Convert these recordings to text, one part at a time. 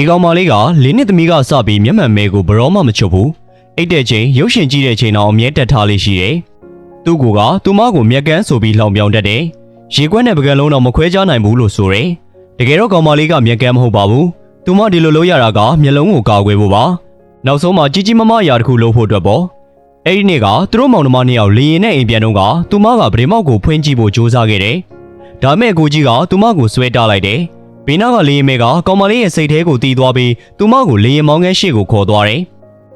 ဒီကောင်မလေးကလေးနှစ်သမီးကစပြီးမျက်မှန်မဲကိုဘရောမှမချွတ်ဘူးအိတ်တဲ့ချိန်ရုပ်ရှင်ကြည့်တဲ့ချိန်တော့အမြဲတက်ထားလေးရှိတယ်သူ့ကိုကသူမကိုမျက်ကန်းဆိုပြီးလှောင်ပြောင်တတ်တယ်ရေခွက်နဲ့ပကံလုံးတော့မခွဲခြားနိုင်ဘူးလို့ဆိုတယ်တကယ်တော့ကောင်မလေးကမျက်ကန်းမဟုတ်ပါဘူးသူမဒီလိုလုပ်ရတာကမျက်လုံးကိုကာကွယ်ဖို့ပါနောက်ဆုံးမှကြီးကြီးမားမားအရာတစ်ခုလုပ်ဖို့အတွက်ပေါ့အဲ့ဒီနေ့ကသူတို့မောင်နှမနှစ်ယောက်လေရင်နဲ့အိမ်ပြန်တော့ကသူမကဗရေမောက်ကိုဖွင့်ကြည့်ဖို့ကြိုးစားခဲ့တယ်ဒါမဲ့ကိုကြီးကသူမကိုဆွဲတားလိုက်တယ် ဘေးနားကလေရင်မဲကကောင်မလေးရဲ့စိတ်ထဲကိုတီးသွားပြီးသူမကိုလေရင်မောင်းငယ်ရှေ့ကိုခေါ်သွားတယ်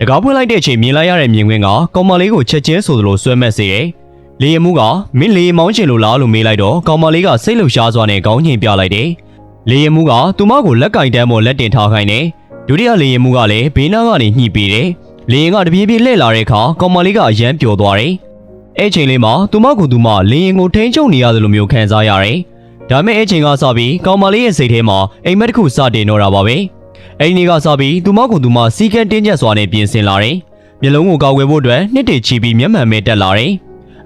တကားဖွင့်လိုက်တဲ့အချိန်မြင်လိုက်ရတဲ့မြင်ကွင်းကကောင်မလေးကိုချက်ချင်းဆိုသလိုဆွဲမက်စေတယ်လေရင်မှုကမင်းလေရင်မောင်းချင်လို့လားလို့မေးလိုက်တော့ကောင်မလေးကစိတ်လှုပ်ရှားစွာနဲ့ခေါင်းညင်ပြလိုက်တယ်လေရင်မှုကသူမကိုလက်ကင်တန်းပေါ်လက်တင်ထားခိုင်းတယ်ဒုတိယလေရင်မှုကလည်းဘေးနားကနေညှိပေးတယ်လေရင်ကတပြေးပြေးလှည့်လာတဲ့အခါကောင်မလေးကအယမ်းပျော်သွားတယ်အဲ့ချိန်လေးမှာသူမကသူမလေရင်ကိုထိန်းချုပ်နေရတယ်လို့မျိုးခံစားရတယ် ဒါမဲ့အဲ့ချိန်ကစပြီးကောင်မလေးရဲ့စိတ်ထဲမှာအိမ်မက်တစ်ခုစတင်တော့တာပါပဲအဲ့ဒီနေ့ကစပြီးသူမကသူမစီကံတင်းကျပ်စွာနဲ့ပြင်ဆင်လာတယ်မျက်လုံးကိုကောက်ွယ်ဖို့အတွက်နှစ်တချီပြီးမျက်မှန်မဲတက်လာတယ်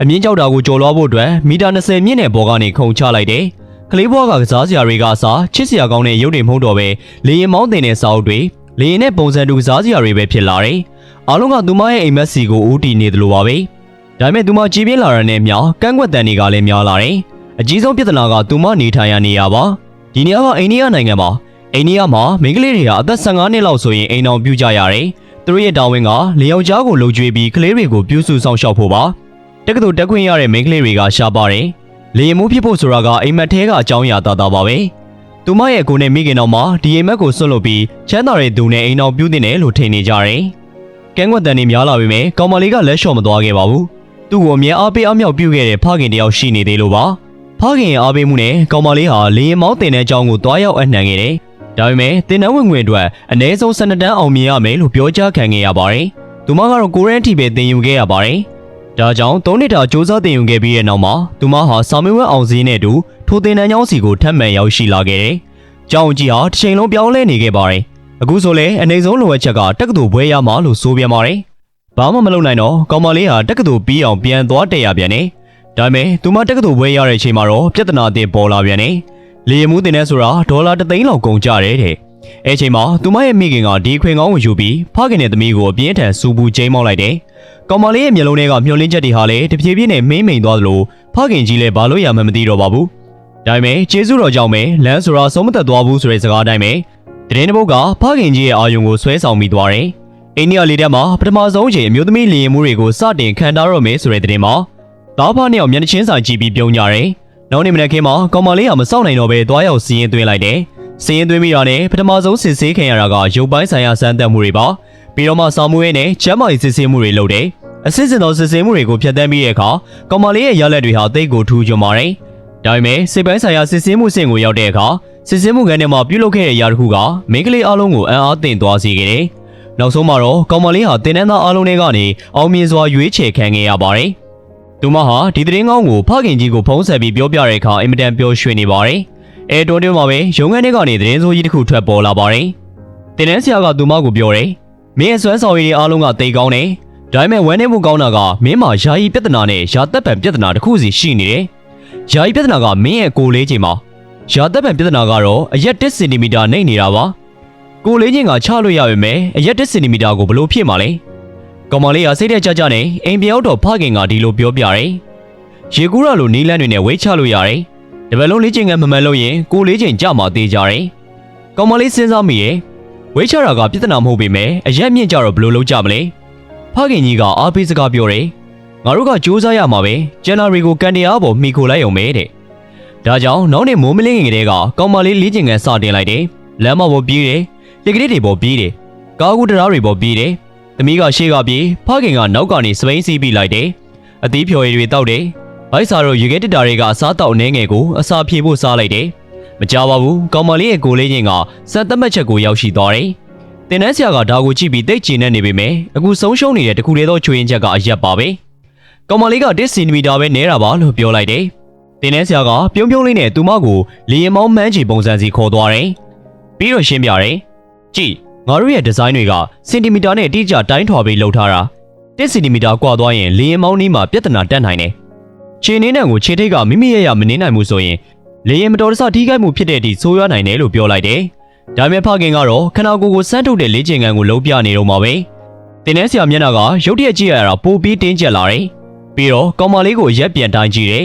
အမြင့်ကြောက်တာကိုကြော်လွှားဖို့အတွက်မီတာ20မြင့်တဲ့ဘောကနေခုန်ချလိုက်တယ်ကလေးဘွားကကစားစရာတွေကအစားချစ်စရာကောင်းတဲ့ရုပ်တွေမဟုတ်တော့ပဲလေရင်မောင်းတင်တဲ့စာအုပ်တွေလေရင်နဲ့ပုံစံတူကစားစရာတွေပဲဖြစ်လာတယ်အားလုံးကသူမရဲ့အိမ်မက်စီကိုဦးတည်နေတယ်လို့ပါပဲဒါပေမဲ့သူမကြီးပြင်းလာတဲ့နဲ့မျှကန့်ကွက်တန်တွေကလည်းများလာတယ် အကြီးဆုံးပြဿနာကသူမနေထိုင်ရနေရပါဒီနေရာကအိန္ဒိယနိုင်ငံမှာအိန္ဒိယမှာမိန်းကလေးတွေဟာအသက်15နှစ်လောက်ဆိုရင်အိမ်အောင်ပြုကြရတယ်သူတို့ရဲ့တာဝန်ကလေယောက်ျားကိုလှုပ်ကြွေးပြီးကလေးတွေကိုပြုစုဆောင်ရှောက်ဖို့ပါတက္ကသိုလ်တက်ခွင့်ရတဲ့မိန်းကလေးတွေကရှားပါတယ်လေရင်မှုဖြစ်ဖို့ဆိုတာကအိမ်မက်သေးကအကြောင်းအရာသာသာပါပဲသူမရဲ့ကိုယ်နဲ့မိခင်တော်မှာဒီအိမ်မက်ကိုဆွတ်လုပ်ပြီးချမ်းသာတဲ့သူနဲ့အိမ်အောင်ပြုတင်တယ်လို့ထင်နေကြတယ်ကန်းကွက်တန်တွေများလာပြီမဲ့ကောင်မလေးကလက်လျှော့မသွားခဲ့ပါဘူးသူ့ကိုအမြဲအားပေးအားမြောက်ပြုခဲ့တဲ့ဖခင်တယောက်ရှိနေသေးလို့ပါ ဖခင်ရဲ့အားပေးမှုနဲ့ကောင်မလေးဟာလေရင်မောင်းတင်တဲ့အကြောင်းကိုတွားရောက်အနှံခဲ့တယ်ဒါပေမဲ့တင်နန်းဝင်ငွေအတွက်အ ਨੇ ဆုံး12တန်းအောင်မြင်ရမယ်လို့ပြောကြားခံခဲ့ရပါတယ်သူမကတော့ကိုရန်တီပဲတင်ယူခဲ့ရပါတယ်ဒါကြောင့်၃နှစ်တာစ조사တင်ယူခဲ့ပြီးတဲ့နောက်မှာသူမဟာစာမေးပွဲအောင်စည်းနဲ့အတူထိုတင်နန်းကျောင်းစီကိုထပ်မံရောက်ရှိလာခဲ့တယ်။ကျောင်းကြီးဟာတစ်ချိန်လုံးပြောင်းလဲနေခဲ့ပါတယ်။အခုဆိုလဲအနေဆုံးလိုအပ်ချက်ကတက္ကသိုလ်ဘွဲရမှာလို့ဆိုပြန်ပါတယ်။ဘာမှမလုပ်နိုင်တော့ကောင်မလေးဟာတက္ကသိုလ်ပြီးအောင်ပြန်သွားတက်ရပြန်တယ်။ ဒါပေမဲ့သူမတက္ကသိုလ်ဘွဲရတဲ့အချိန်မှာတော့ပြဿနာအသစ်ပေါ်လာပြန်တယ်။လေယာဉ်မှုတင်တဲ့ဆိုတာဒေါ်လာ3သိန်းလောက်ကုန်ကြတယ်တဲ့။အဲချိန်မှာသူမရဲ့မိခင်ကဒီခွင်ကောင်းကိုယူပြီးဖခင်နဲ့သမီးကိုအပြင်းထန်စူပူချိန်မောက်လိုက်တယ်။ကောင်မလေးရဲ့မျက်လုံးထဲကမျောလင်းချက်တွေဟာလည်းတဖြည်းဖြည်းနဲ့မိမ့်မိန်သွားသလိုဖခင်ကြီးလည်းဘာလို့ရမှန်းမသိတော့ပါဘူး။ဒါပေမဲ့ကျေးဇူးတော်ကြောင့်ပဲလမ်းဆိုတာဆုံးမသက်သွားဘူးဆိုတဲ့စကားအတိုင်းပဲတရင်တစ်ပုတ်ကဖခင်ကြီးရဲ့အာယုံကိုဆွဲဆောင်မိသွားတယ်။အိန္ဒိယလေးထဲမှာပထမဆုံးအချိန်အမျိုးသမီးလီရင်မှုတွေကိုစတင်ခံထားရမယ်ဆိုတဲ့တဲ့မှာ သားဖားနှစ်ယောက်မျက်နှာချင်းစာကြည့်ပြီးပြုံးကြတယ်။နောက်နေ့မနက်ခင်းမှာကောင်မလေးကမစောင့်နိုင်တော့ပဲသွားရောက်စီးရင်သွင်းလိုက်တယ်။စီးရင်သွင်းပြီးတာနဲ့ပထမဆုံးစစ်ဆေးခံရတာကရုပ်ပိုင်းဆိုင်ရာစမ်းသပ်မှုတွေပါ။ပြီးတော့မှစာမှုရေးနဲ့ကျမ်းမာရေးစစ်ဆေးမှုတွေလုပ်တယ်။အစစ်စစ်သောစစ်ဆေးမှုတွေကိုဖျက်ဆီးပြီးတဲ့အခါကောင်မလေးရဲ့ရလက်တွေဟာတိတ်ကိုထူးချွန်ပါတယ်။ဒါပေမဲ့စိတ်ပိုင်းဆိုင်ရာစစ်ဆေးမှုစင်ကိုရောက်တဲ့အခါစစ်ဆေးမှုကန်းထဲမှာပြုလုပ်ခဲ့တဲ့အရာတစ်ခုကမိန်းကလေးအလုံးကိုအံ့အားသင့်သွားစေခဲ့တယ်။နောက်ဆုံးမှာတော့ကောင်မလေးဟာတင်နန်းသားအလုံးတွေကနေအောင်မြင်စွာရွေးချယ်ခံခဲ့ရပါတယ်။ သူမဟာဒီသတင်းကောင်းကိုဖခင်ကြီးကိုဖုံးဆက်ပြီးပြောပြတဲ့အခါအင်မတန်ပျော်ရွှင်နေပါတယ်။အဲတော်တွင်းမှာပဲရုံငန်းတွေကနေသတင်းဆိုးကြီးတစ်ခုထွက်ပေါ်လာပါတယ်။တင်နန်းဆရာကသူမကိုပြောတယ်။မင်းရဲ့ဆွမ်းဆောင်ရည်တွေအားလုံးကတိတ်ကောင်းတယ်။ဒါပေမဲ့ဝမ်းနေမှုကောင်းတာကမင်းမှာယာယီပြဿနာနဲ့ယာသက်ပံပြဿနာတစ်ခုစီရှိနေတယ်။ယာယီပြဿနာကမင်းရဲ့ကိုယ်လေးချိန်မှာရာသက်ပံပြဿနာကတော့အရက်1စင်တီမီတာနှိမ့်နေတာပါကိုလေးချင်းကချလို့ရပါမယ်အရက်1စင်တီမီတာကိုဘလို့ဖြစ်မှာလဲ ကောင်မလေးကစိတ်ထဲကြကြနဲ့အိမ်ပြောက်တော့ဖခင်ကဒီလိုပြောပြတယ်ရေကူးရလိုနီးလန်းတွေနဲ့ဝိတ်ချလို့ရတယ်တပည့်လုံးလေးချင်းကမမှန်လို့ရင်ကိုလေးချင်းကြမှာသေးကြတယ်ကောင်မလေးစဉ်းစားမိရဲ့ဝိတ်ချတာကပြဿနာမဟုတ်ပေမဲ့အရက်မြင့်ကြတော့ဘလို့လုံးကြမလဲဖခင်ကြီးကအားပေးစကားပြောတယ်ငါတို့ကစူးစမ်းရမှာပဲဂျန်နာရီကိုကန်တရားပေါ်မိခိုလိုက်အောင်ပဲတဲ့ဒါကြောင့်နောက်နေ့မိုးမလင်းငယ်ကလေးကကောင်မလေးလေးကျင်ကန်စတင်လိုက်တယ်။လမ်းမပေါ်ပြေးတယ်။လက်ကလေးတွေပေါ်ပြေးတယ်။ကားကူးတရားတွေပေါ်ပြေးတယ်။ သမီးကရှေ့ကပြေးဖခင်ကနောက်ကနေစပိန်စီးပြီးလိုက်တယ်။အသီးဖြော်ရည်တွေတောက်တယ်။ဘိုက်စာတို့ရေခဲတက်တာတွေကအစားတောက်နေငယ်ကိုအစာဖြေဖို့စားလိုက်တယ်။မကြပါဘူး။ကောင်မလေးရဲ့ကိုလေးချင်းကစက်သက်မှတ်ချက်ကိုရောက်ရှိသွားတယ်။တင်နန်းဆရာကဒါကိုကြည့်ပြီးတိတ်ကျင်နေနေပေမဲ့အခုဆုံးရှုံးနေတဲ့တခုတည်းသောချွေရင်ချက်ကအရက်ပါပဲ။ကောင်မလေးက1စင်တီမီတာပဲနဲတာပါလို့ပြောလိုက်တယ်။တင်းနှဲဆရာကပြုံးပြုံးလေးနဲ့သူမကိုလေရင်မောင်းမှန်းချီပုံစံစီခေါ်သွားတယ်။ပြီးတော့ရှင်းပြတယ်။ကြည့် ငါတို့ရဲ့ဒီဇိုင်းတွေကစင်တီမီတာနဲ့အတိအကျတိုင်းထွာပြီးလှုပ်ထားတာ1စင်တီမီတာကွာသွားရင်လေရင်မောင်းနီးမှာပြဿနာတက်နိုင်တယ်။ခြေနှင်းတံကိုခြေထိတ်ကမိမိရဲ့ရမနေနိုင်မှုဆိုရင်လေရင်မတော်တဆထိခိုက်မှုဖြစ်တဲ့အထိဆိုးရွားနိုင်တယ်လို့ပြောလိုက်တယ်။ဒါပေမဲ့ဖခင်ကတော့ခနာကိုယ်ကိုစမ်းထုတ်တဲ့လေ့ကျင့်ခန်းကိုလုံးပြနေတော့မှာပဲတင်းနဲ့ဆရာမျက်နှာကရုတ်တရက်ကြည့်ရတာပိုပြီးတင်းကျပ်လာတယ်ပြီးတော့ကောင်မလေးကိုရက်ပြန်တိုင်းကြည့်တယ်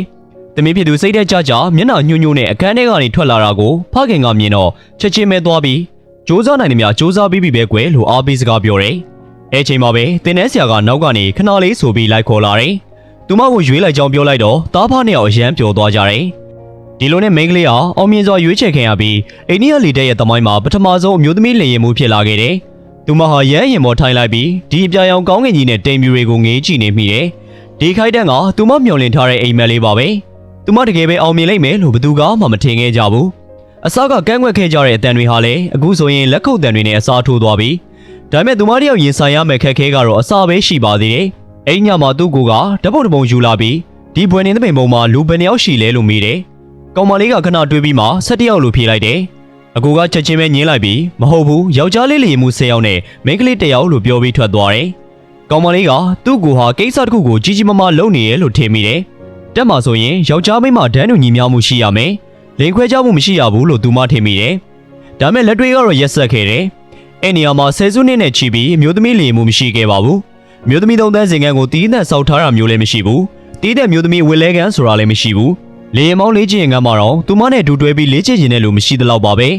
သမီးဖြစ်သူစိတ်သက်ကြကြမျက်နှာညှို့ညို့နဲ့အခန်းထဲကနေထွက်လာတာကိုဖခင်ကမြင်တော့ချက်ချင်းပဲသွားပြီး ။စူးစမ်းနိုင်သမျှစူးစမ်းပြီးပြီပဲကွယ်လို့အားပေးစကားပြောတယ်။အဲချိန်မှာပဲတင်တဲ့ဆရာကနောက်ကနေခဏလေးဆိုပြီးလိုက်ခေါ်လာတယ်။သူမကိုရွေးလိုက်ကြောင်းပြောလိုက်တော့တားဖားနဲ့အောင်အရန်ပျော်သွားကြတယ်။ဒီလိုနဲ့မိန်းကလေးဟာအောင်မြင်စွာရွေးချယ်ခံရပြီးအိန္ဒိယလီတက်ရဲ့တမိုင်းမှာပထမဆုံးအမျိုးသမီးလင်ရင်မှုဖြစ်လာခဲ့တယ်။သူမဟာရဲရင်ပေါ်ထိုင်လိုက်ပြီးဒီအပြာရောင်ကောင်းကင်ကြီးနဲ့တိမ်မြူတွေကိုငေးကြည့်နေမိတယ်။ဒီခိုက်တန့်ကသူမမျောလင့်ထားတဲ့အိမ်မက်လေးပါပဲ။သူမတကယ်ပဲအောင်မြင်လိမ့်မယ်လို့ဘယ်သူကမှမထင်ခဲ့ကြဘူး။ အစကကန့်ကွက်ခဲ့ကြတဲ့အတန်တွေဟာလည်းအခုဆိုရင်လက်ခုပ်တန်တွေနဲ့အစားထိုးသွားပြီ။ဒါပေမဲ့သူမတယောက်ရင်ဆိုင်ရမယ့်ခက်ခဲကတော့အစာပဲရှိပါသေးတယ်။အိမ်ညမှာသူ့ကိုကဓပုတ်တပုံယူလာပြီးဒီဘွယ်နေသပိန်ပုံမှာလူဘယ်နှယောက်ရှိလဲလို့မေးတယ်။ကောင်မလေးကခဏတွေးပြီးမှ၁၁ယောက်လို့ဖြေလိုက်တယ်။အကူကချက်ချင်းပဲညင်းလိုက်ပြီးမဟုတ်ဘူးယောက်ျားလေးလီမှု၁၀ယောက်နဲ့မိန်းကလေး၁ယောက်လို့ပြောပြီးထွက်သွားတယ်။ကောင်မလေးကသူ့ကိုဟာကိစ္စတစ်ခုကိုကြီးကြီးမားမားလုပ်နေရလို့ထင်မိတယ်။တက်မှာဆိုရင်ယောက်ျားမိန်းမဒန်းတူညီမျှမှုရှိရမယ်။ လိန်ခွဲကြမှုမရှိရဘူးလို့သူမထင်မိတယ်။ဒါမဲ့လက်တွေကတော့ရက်ဆက်ခဲ့တယ်။အဲ့နေရာမှာဆယ်စုနှစ်နဲ့ချီပြီးအမျိုးသမီးလီမှုမရှိခဲ့ပါဘူး။အမျိုးသမီးသုံးသန်းစင်ကန်ကိုတီးနှက်ဆောက်ထားတာမျိုးလည်းမရှိဘူး။တီးတဲ့မျိုးသမီးဝေလဲကန်ဆိုတာလည်းမရှိဘူး။လေရင်မောင်းလေးချင်ငန်းမှာတော့သူမနဲ့ဒူတွဲပြီးလေးချင်ကျင်တဲ့လူမရှိသလောက်ပါပဲ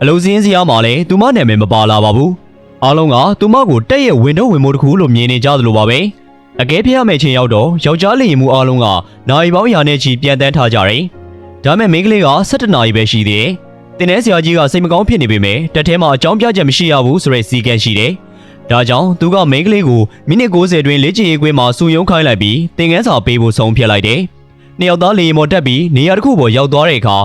အလုံးစင်းစရာမှာလည်းသူမနာမည်မပါလာပါဘူးအားလုံးကသူမကိုတက်ရဲ့ဝင်တော့ဝင်မို့တစ်ခုလို့မြင်နေကြသလိုပါပဲအကဲဖျက်ရမယ့်ချိန်ရောက်တော့ယောက်ျားလေရင်မှုအားလုံးကနိုင်ပေါင်းရာနဲ့ချီပြန်တန်းထားကြတယ် ဒါမဲ့မိန်းကလေးက17နာရီပဲရှိသေးတယ်တင်းတဲ့ဆရာကြီးကစိတ်မကောင်းဖြစ်နေပေမဲ့တက်ထဲမှာအကြောင်းပြချက်မရှိရဘူးဆိုတဲ့စီကံရှိတယ်ဒါကြောင့်သူကမိန်းကလေးကိုမိနစ်60အတွင်းလေ့ကျင့်ရေးကွင်းမှာစူယုံခိုင်းလိုက်ပြီးသင်ခန်းစာပေးဖို့ဆုံးဖြတ်လိုက်တယ်။နှစ်ယောက်သားလေယာဉ်ပေါ်တက်ပြီးနေရာတစ်ခုပေါ်ရောက်သွားတဲ့အခါ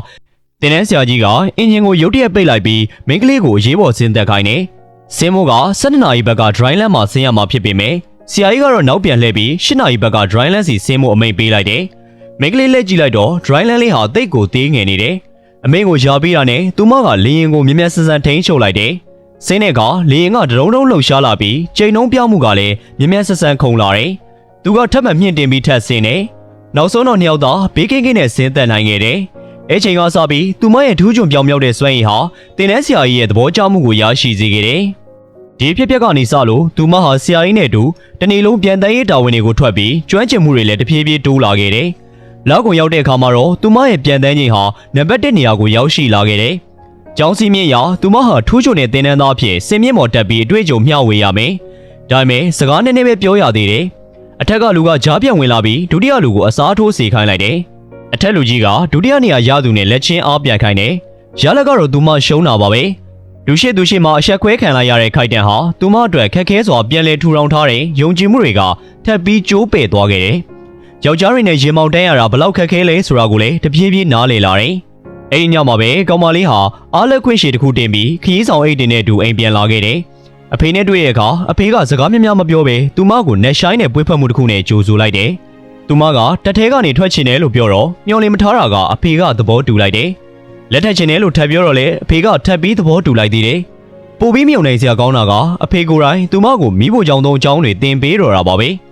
တင်နန်းဆရာကြီးကအင်ဂျင်ကိုရုတ်တရက်ပိတ်လိုက်ပြီးမိန်းကလေးကိုအရေးပေါ်ဆင်းသက်ခိုင်းတယ်။ဆင်းမိုးက12နာရီဘက်က dry land မှာဆင်းရမှာဖြစ်ပေမဲ့ဆရာကြီးကတော့နောက်ပြန်လှည့်ပြီး8နာရီဘက်က dry land စီဆင်းမိုးအမိန့်ပေးလိုက်တယ်။ မိန်းကလေးလက်ကြည့်လိုက်တော့ dry land လေးဟာတိတ်ကိုသေးငယ်နေတယ်။အမေကိုယာပေးတာနဲ့သူမကလေရင်ကိုမြမြဆန်ဆန်ထိန်းချုပ်လိုက်တယ်။ဆင်းတဲ့ကလေရင်ကဒရုံးဒုံးလှုပ်ရှားလာပြီးချိန်နှုံးပြောင်းမှုကလည်းမြမြဆန်ဆန်ခုန်လာတယ်။သူကထပ်မံမြင့်တင်ပြီးထပ်ဆင်းတယ်။နောက်ဆုံးတော့နှစ်ယောက်သာဘေးကင်းကင်းနဲ့ဆင်းသက်နိုင်ခဲ့တယ်။အဲချိန်ကစပြီးသူမရဲ့ထူးချွန်ပြောင်မြောက်တဲ့စွမ်းရည်ဟာတင်တဲ့ဆရာကြီးရဲ့သဘောကျမှုကိုရရှိစေခဲ့တယ်။ဒီဖြစ်ပျက်ကနေစလို့သူမဟာဆရာကြီးနဲ့တူတနေ့လုံးပြန်တန်းရေးတာဝန်တွေကိုထွက်ပြီးကျွမ်းကျင်မှုတွေလည်းတဖြည်းဖြည်းတိုးလာခဲ့တယ်။ လောက်ကိုရောက်တဲ့အခါမှာတော့သူမရဲ့ပြန်တန်းချိန်ဟာနံပါတ်1နေရာကိုရောက်ရှိလာခဲ့တယ်။ကျောင်းစီမြင့်ရာသူမဟာထူးချွန်တဲ့တင်တန်းသားအဖြစ်စင်မြင့်မော်တက်ပြီးအတွေ့အကြုံမျှဝေရမယ်။ဒါပေမဲ့စကားနည်းနည်းပဲပြောရသေးတယ်။အထက်ကလူကကြားပြန်ဝင်လာပြီးဒုတိယလူကိုအစားထိုးစေခိုင်းလိုက်တယ်။အထက်လူကြီးကဒုတိယနေရာရသူနဲ့လက်ချင်းအားပြန်ခိုင်းတယ်။ရလက်ကတော့သူမရှုံးတာပါပဲ။လူရှိသူရှိမှအဆက်ခွဲခံလိုက်ရတဲ့ခိုက်တန်ဟာသူမအတွက်ခက်ခဲစွာပြန်လည်ထူထောင်ထားတဲ့ယုံကြည်မှုတွေကထပ်ပြီးကျိုးပဲ့သွားခဲ့တယ်။ ယောက်ျားတွေနဲ့ရင်မောင်တန်းရတာဘလောက်ခက်ခဲလဲဆိုတာကိုလည်းတပြေးပြေးနားလည်လာတယ်။အဲဒီညမှာပဲကောင်မလေးဟာအားလက်ခွင့်ရှိတစ်ခုတင်ပြီးခရီးဆောင်အိတ်တင်နဲ့အတူအိမ်ပြန်လာခဲ့တယ်။အဖေနဲ့တွေ့ရတဲ့အခါအဖေကစကားများများမပြောဘဲသူမကို net shine နဲ့ပွေးဖက်မှုတစ်ခုနဲ့ကြိုဆိုလိုက်တယ်။သူမကတက်ထဲကနေထွက်ချင်တယ်လို့ပြောတော့မျောလင်းမထားတာကအဖေကသဘောတူလိုက်တယ်။လက်ထက်ချင်တယ်လို့ထပ်ပြောတော့လေအဖေကထပ်ပြီးသဘောတူလိုက်သေးတယ်။ပိုပြီးမြုံနေစရာကောင်းတာကအဖေကိုယ်တိုင်သူမကိုမိဖို့ကြောင့်သုံးအကြောင်းတွေတင်ပေးတော့တာပါပဲ။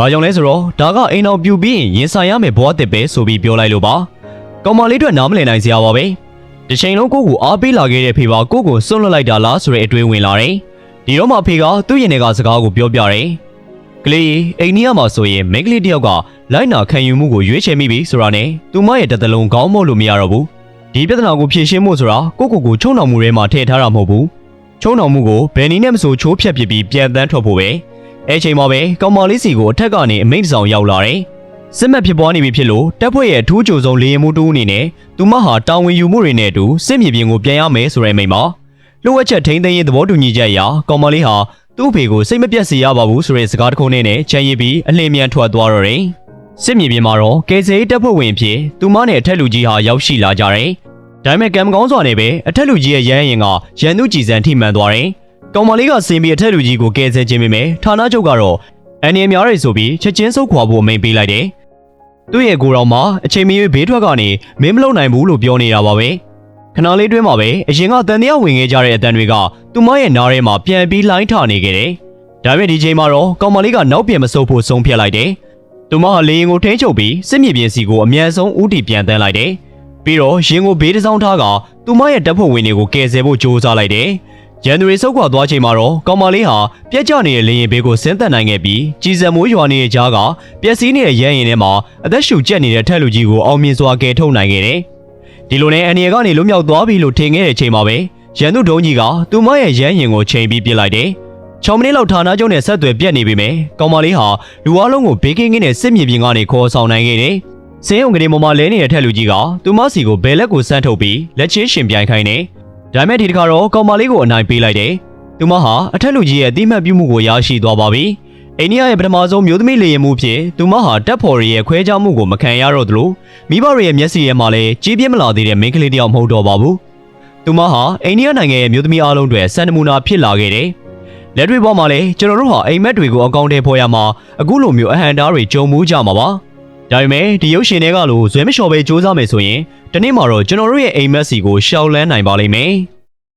ဘာကြောင့်လဲဆိုတော့ဒါကအိမ်အောင်ပြူပြီးရင်ရင်ဆိုင်ရမယ်ဘဝတစ်ပဲဆိုပြီးပြောလိုက်လို့ပါ။ကောင်မလေးတို့နားမလည်နိုင်စရာပါပဲ။တစ်ချိန်လုံးကိုကိုအားပေးလာခဲ့တဲ့ဖေပါကိုကိုစွန့်လွတ်လိုက်တာလားဆိုတဲ့အတွေးဝင်လာတယ်။ဒီတော့မှဖေကသူ့ရင်ထဲကစကားကိုပြောပြတယ်။ကလေးအိမ်နီးရမှာဆိုရင်မိန်းကလေးတယောက်ကလိုက်နာခံယူမှုကိုရွေးချယ်မိပြီဆိုတာနဲ့သူမရဲ့တစ်သလုံးခေါင်းမို့လို့မရတော့ဘူး။ဒီပြဿနာကိုဖြေရှင်းဖို့ဆိုတာကိုကိုကိုချုံနှောင်မှုထဲမှာထည့်ထားတာမဟုတ်ဘူး။ချုံနှောင်မှုကိုဘယ်နည်းနဲ့မဆိုချိုးဖြတ်ပစ်ပြီးပြန်တန်းထွက်ဖို့ပဲ။ အဲချိန်မှာပဲကောင်မလေးစီကိုအထက်ကနေအမိန့်တစ်ဆောင်ရောက်လာတယ်။စစ်မှတ်ဖြစ်ပွားနေပြီဖြစ်လို့တပ်ဖွဲ့ရဲ့အထူးကြိုဆုံးလေရင်မှုတူအနေနဲ့သူမဟာတာဝန်ယူမှုတွေနဲ့အတူစစ်မြေပြင်ကိုပြန်ရမယ်ဆိုတဲ့အမိန့်မှာလှုပ်ဝက်ချက်ထိန်းသိမ်းရေးသဘောတူညီချက်အရကောင်မလေးဟာသူ့အဖေကိုစိတ်မပြတ်စေရပါဘူးဆိုတဲ့စကားတစ်ခုနဲ့ချန်ရည်ပြီးအလင်းမြန်ထွက်သွားတော့တယ်။စစ်မြေပြင်မှာတော့ကယ်ဆယ်ရေးတပ်ဖွဲ့ဝင်အဖြစ်သူမနဲ့အထက်လူကြီးဟာရောက်ရှိလာကြတယ်။ဒါပေမဲ့ကံမကောင်းစွာနဲ့ပဲအထက်လူကြီးရဲ့ရဟန်းရင်ကရန်သူကြည်စံထိမှန်သွားတယ်။ ကောင်မလေးကစင်ပြီးအထက်လူကြီးကိုကယ်ဆယ်ခြင်းပေမဲ့ဌာနချုပ်ကတော့အန်နီများရဲဆိုပြီးချက်ချင်းဆုတ်ခွာဖို့အမိန့်ပေးလိုက်တယ်။သူ့ရဲ့ကိုယ်တော်မှာအချိန်မရွေးဘေးထွက်ကနေမင်းမလုံနိုင်ဘူးလို့ပြောနေတာပါပဲ။ခဏလေးတွင်းမှာပဲအရင်ကတန်တရားဝင်ခဲ့ကြတဲ့အတန်တွေကသူမရဲ့နားထဲမှာပြန်ပြီးလိုင်းထနေခဲ့တယ်။ဒါပေမဲ့ဒီချိန်မှာတော့ကောင်မလေးကနောက်ပြန်မဆုတ်ဖို့ဆုံးဖြတ်လိုက်တယ်။သူမဟာလေရင်ကိုထိန်းချုပ်ပြီးစစ်မြေပြင်စီကိုအမြန်ဆုံးဦးတည်ပြန်တန်းလိုက်တယ်။ပြီးတော့ရင်ကိုဘေးတစ်စောင်းထားကသူမရဲ့တပ်ဖွဲ့ဝင်တွေကိုကယ်ဆယ်ဖို့ကြိုးစားလိုက်တယ်။ ရန်သူတွေဆုတ်ခွာသွားချိန်မှာတော့ကောင်မလေးဟာပြက်ကျနေတဲ့လေရင်ဘေးကိုဆင်းသက်နိုင်ခဲ့ပြီးကြီးစံမိုးရွာနေတဲ့ကြားကပျက်စီးနေတဲ့ရန်ရင်ထဲမှာအသက်ရှူကျက်နေတဲ့ထက်လူကြီးကိုအောင်မြင်စွာကယ်ထုတ်နိုင်ခဲ့တယ်။ဒီလိုနဲ့အန်ရီယကနေလွတ်မြောက်သွားပြီလို့ထင်ခဲ့တဲ့ချိန်မှာပဲရန်သူဒုံကြီးကသူမရဲ့ရန်ရင်ကိုချိန်ပြီးပစ်လိုက်တယ်။6မိနစ်လောက်ဌာနချုပ်နဲ့ဆက်သွယ်ပြတ်နေပြီမယ်။ကောင်မလေးဟာလူအလုံးကိုဘေးကင်းကင်းနဲ့စစ်မြေပြင်ကနေခေါ်ဆောင်နိုင်ခဲ့တယ်။စင်းုံကလေးမမလဲနေတဲ့ထက်လူကြီးကသူမစီကိုဘယ်လက်ကိုစမ်းထုတ်ပြီးလက်ချင်းရှင်ပြိုင်ခိုင်းတယ်။ ဒါပေမဲ့ဒီတစ်ခါတော့ကောင်မလေးကိုအနိုင်ပေးလိုက်တယ်။သူမဟာအထက်လူကြီးရဲ့အတိမတ်ပြုမှုကိုရရှိသွားပါပြီ။အိန္ဒိယရဲ့ပထမဆုံးမျိုးသမီးလေရင်မှုဖြစ်သူမဟာတက်ဖော်ရီရဲ့ခွဲခြားမှုကိုမခံရတော့သလိုမိဘတွေရဲ့မျက်စိထဲမှာလည်းကြီးပြင်းမလာသေးတဲ့မိန်းကလေးတစ်ယောက်မဟုတ်တော့ပါဘူး။သူမဟာအိန္ဒိယနိုင်ငံရဲ့မျိုးသမီးအလုံးတွေစံနမူနာဖြစ်လာခဲ့တယ်။လက်တွေပေါ်မှာလည်းကျွန်တော်တို့ဟာအိမ်မက်တွေကိုအကောင့်ထဲပေါ်ရမှာအခုလိုမျိုးအဟံတားတွေကြုံမှုကြမှာပါ။ ဒါပေမဲ့ဒီရုပ်ရှင်တွေကလို့ဇွဲမလျှော်ပဲစူးစမ်းမယ်ဆိုရင်ဒီနေ့မှာတော့ကျွန်တော်တို့ရဲ့အိမ်မက်စီကိုရှောက်လန်းနိုင်ပါလိမ့်မယ်။